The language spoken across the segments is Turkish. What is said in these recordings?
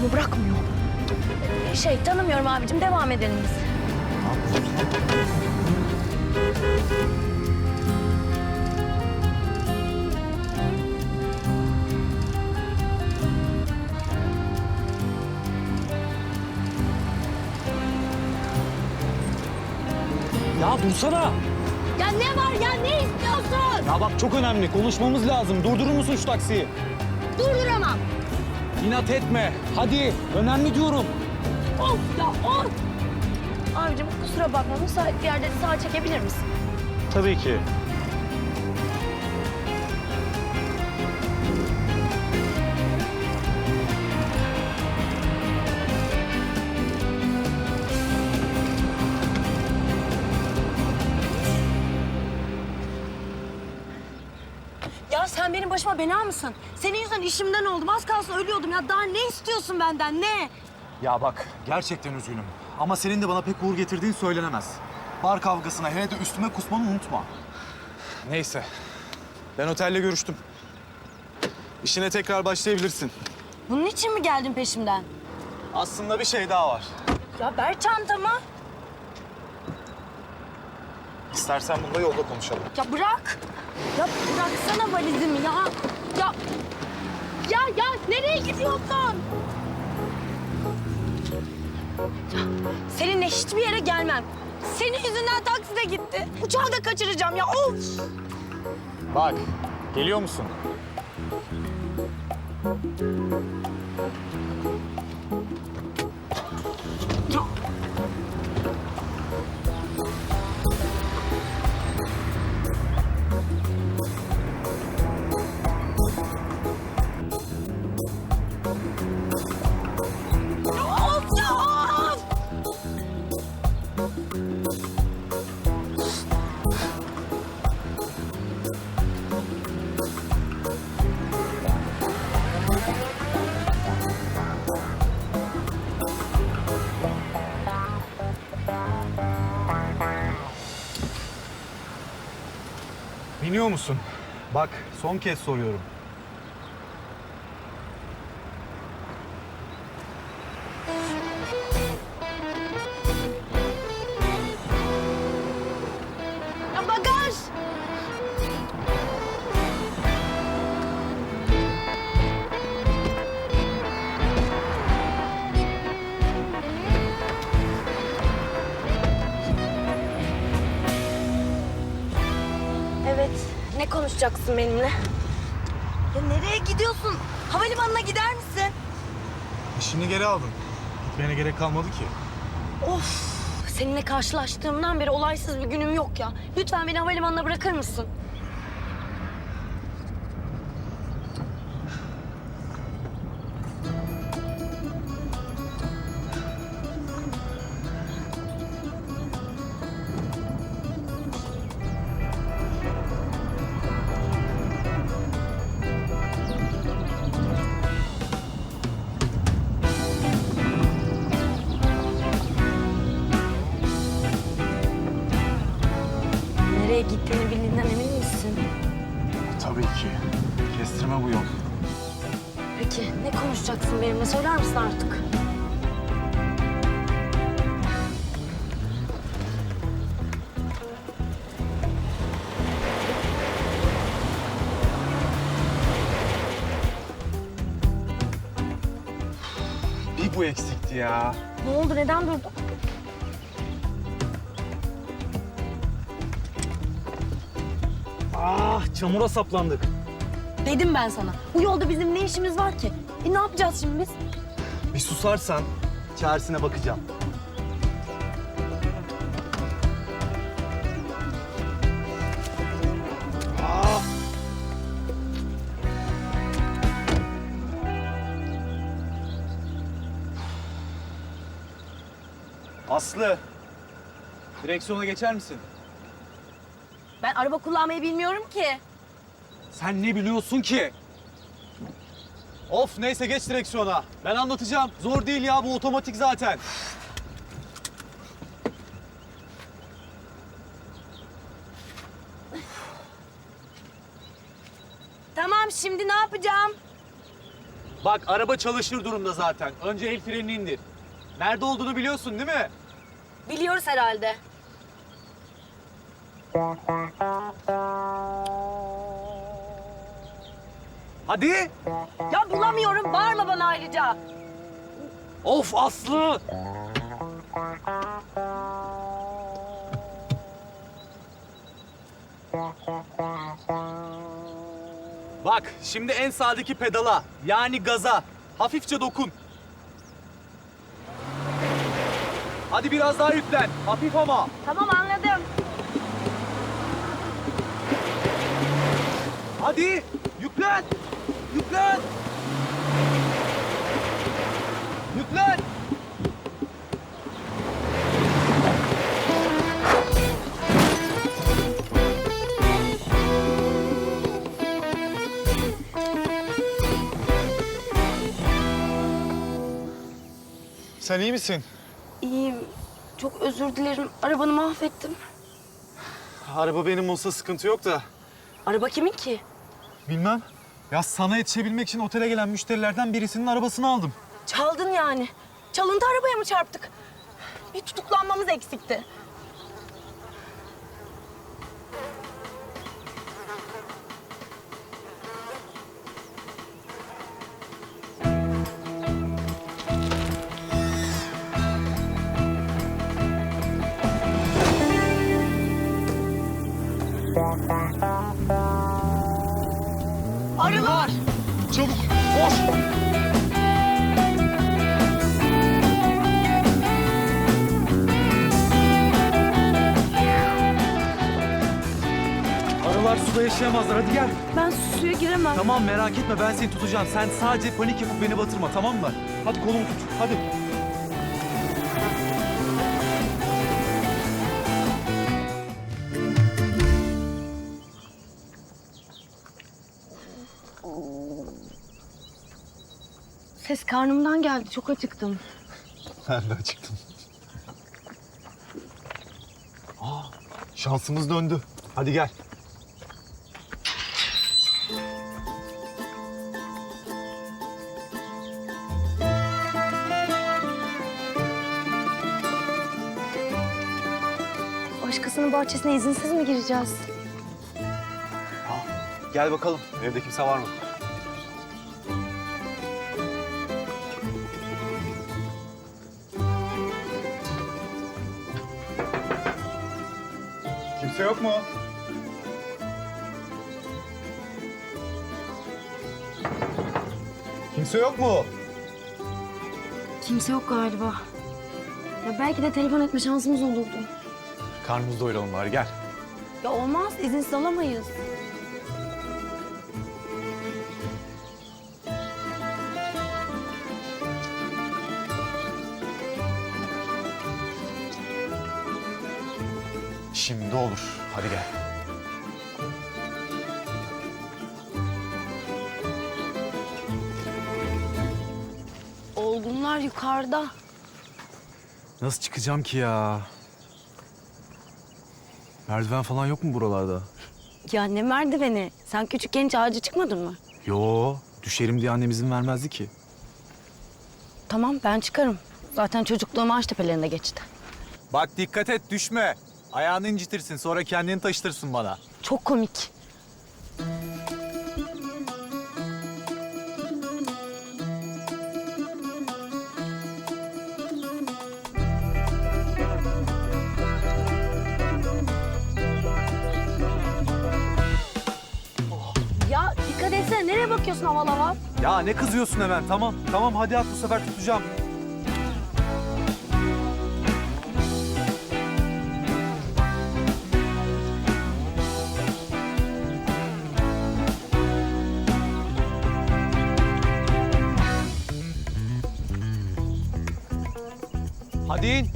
arkamı bırakmıyor. Şey tanımıyorum abicim devam edelim biz. Ya dursana. Ya ne var ya ne istiyorsun? Ya bak çok önemli. Konuşmamız lazım. Durdurur musun şu taksiyi? Durduramam. İnat etme. Hadi. Önemli diyorum. Of ya of. Abicim kusura bakma müsait bir yerde sağa çekebilir misin? Tabii ki. Sen benim başıma bela mısın? Senin yüzünden işimden oldum. Az kalsın ölüyordum ya. Daha ne istiyorsun benden ne? Ya bak gerçekten üzgünüm. Ama senin de bana pek uğur getirdiğin söylenemez. Bar kavgasına hele de üstüme kusmanı unutma. Neyse. Ben otelle görüştüm. İşine tekrar başlayabilirsin. Bunun için mi geldin peşimden? Aslında bir şey daha var. Ya ver çantamı. İstersen bunu da yolda konuşalım. Ya bırak. Ya bıraksana valizimi ya. Ya. Ya ya nereye gidiyorsun? Ya, seninle hiçbir yere gelmem. Senin yüzünden taksi de gitti. Uçağı da kaçıracağım ya. Of. Bak, geliyor musun? Musun? Bak, son kez soruyorum. Konuşacaksın benimle? Ya nereye gidiyorsun? Havalimanına gider misin? İşini geri aldın. Gitmene gerek kalmadı ki. Of! Seninle karşılaştığımdan beri olaysız bir günüm yok ya. Lütfen beni havalimanına bırakır mısın? Tabii ki. Kestirme bu yol. Peki ne konuşacaksın benimle söyler misin artık? Bir bu eksikti ya. Ne oldu neden durdun? Ah çamura saplandık. Dedim ben sana. Bu yolda bizim ne işimiz var ki? E ne yapacağız şimdi biz? Bir susarsan çaresine bakacağım. Ah! Aslı, direksiyona geçer misin? Ben araba kullanmayı bilmiyorum ki. Sen ne biliyorsun ki? Of neyse geç direksiyona. Ben anlatacağım. Zor değil ya bu otomatik zaten. Tamam şimdi ne yapacağım? Bak araba çalışır durumda zaten. Önce el frenini indir. Nerede olduğunu biliyorsun değil mi? Biliyoruz herhalde. Hadi. Ya bulamıyorum. Bağırma bana ayrıca. Of Aslı. Bak şimdi en sağdaki pedala yani gaza hafifçe dokun. Hadi biraz daha yüklen. Hafif ama. Tamam anladım. Hadi yüklen. Yüklen. Yüklen. Sen iyi misin? İyiyim. Çok özür dilerim. Arabanı mahvettim. Araba benim olsa sıkıntı yok da. Araba kimin ki? Bilmem. Ya sana yetişebilmek için otele gelen müşterilerden birisinin arabasını aldım. Çaldın yani. Çalıntı arabaya mı çarptık? Bir tutuklanmamız eksikti. Arılar! Çabuk, koş! Arılar suda yaşayamazlar. Hadi gel. Ben suya giremem. Tamam merak etme ben seni tutacağım. Sen sadece panik yapıp beni batırma tamam mı? Hadi kolumu tut. Hadi. Ses karnımdan geldi. Çok acıktım. Ben de acıktım. Aa, şansımız döndü. Hadi gel. Başkasının bahçesine izinsiz mi gireceğiz? Gel bakalım. Evde kimse var mı? Kimse yok mu? Kimse yok mu? Kimse yok galiba. Ya belki de telefon etme şansımız olurdu. Karnımızı doyuralım bari gel. Ya olmaz. izinsiz alamayız. Şimdi olur. Hadi gel. Olgunlar yukarıda. Nasıl çıkacağım ki ya? Merdiven falan yok mu buralarda? Ya ne merdiveni? Sen küçük genç ağacı çıkmadın mı? Yo, düşerim diye annem izin vermezdi ki. Tamam ben çıkarım. Zaten çocukluğum ağaç tepelerinde geçti. Bak dikkat et düşme. Ayağını incitirsin sonra kendini taşıtırsın bana. Çok komik. Ya dikkat etsene nereye bakıyorsun havalı hava? Ya ne kızıyorsun hemen tamam. Tamam hadi at bu sefer tutacağım. Hadi in.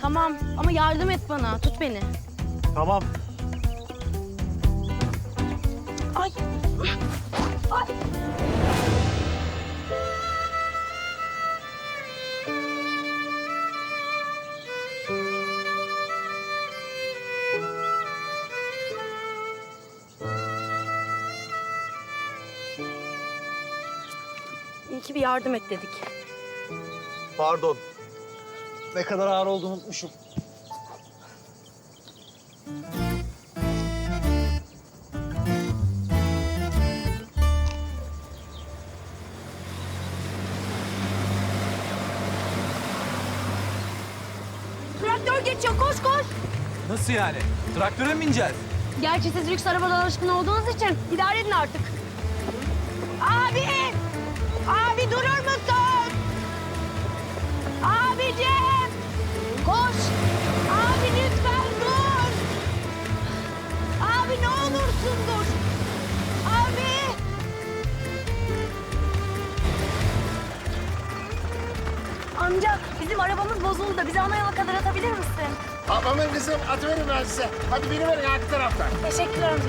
Tamam ama yardım et bana. Tut beni. Tamam. Ay. Ay. İyi ki bir yardım et dedik. Pardon. Ne kadar ağır olduğunu unutmuşum. Traktör geçiyor koş koş. Nasıl yani? Traktöre mi bineceğiz? Gerçi siz lüks arabalara alışkın olduğunuz için idare edin artık. Abi! Abi durur musun? Abicim! Dur! Abi! Amca bizim arabamız bozuldu da bizi ana yola kadar atabilir misin? Babamın kızım atıverin ben size. Hadi beni verin arka taraftan. Teşekkürler amca.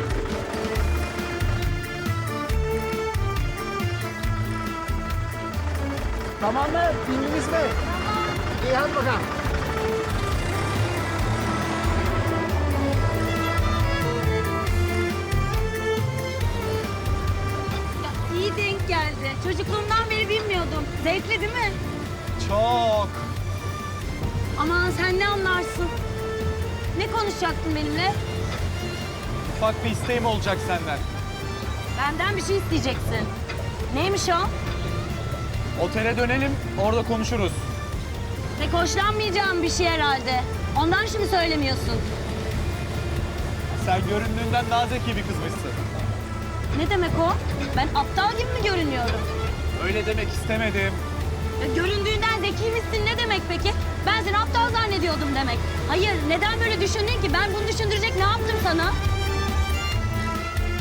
Tamam mı? Bindiniz mi? İyi hadi bakalım. Çocukluğumdan beri bilmiyordum. Zevkli değil mi? Çok. Aman sen ne anlarsın? Ne konuşacaktın benimle? Ufak bir isteğim olacak senden. Benden bir şey isteyeceksin. Neymiş o? Otele dönelim, orada konuşuruz. Pek hoşlanmayacağım bir şey herhalde. Ondan şimdi söylemiyorsun. Sen göründüğünden daha zeki bir kızmışsın. Ne demek o? Ben aptal gibi mi görünüyorum? Öyle demek istemedim. Ya, göründüğünden zeki misin ne demek peki? Ben seni aptal zannediyordum demek. Hayır, neden böyle düşündün ki? Ben bunu düşündürecek ne yaptım sana?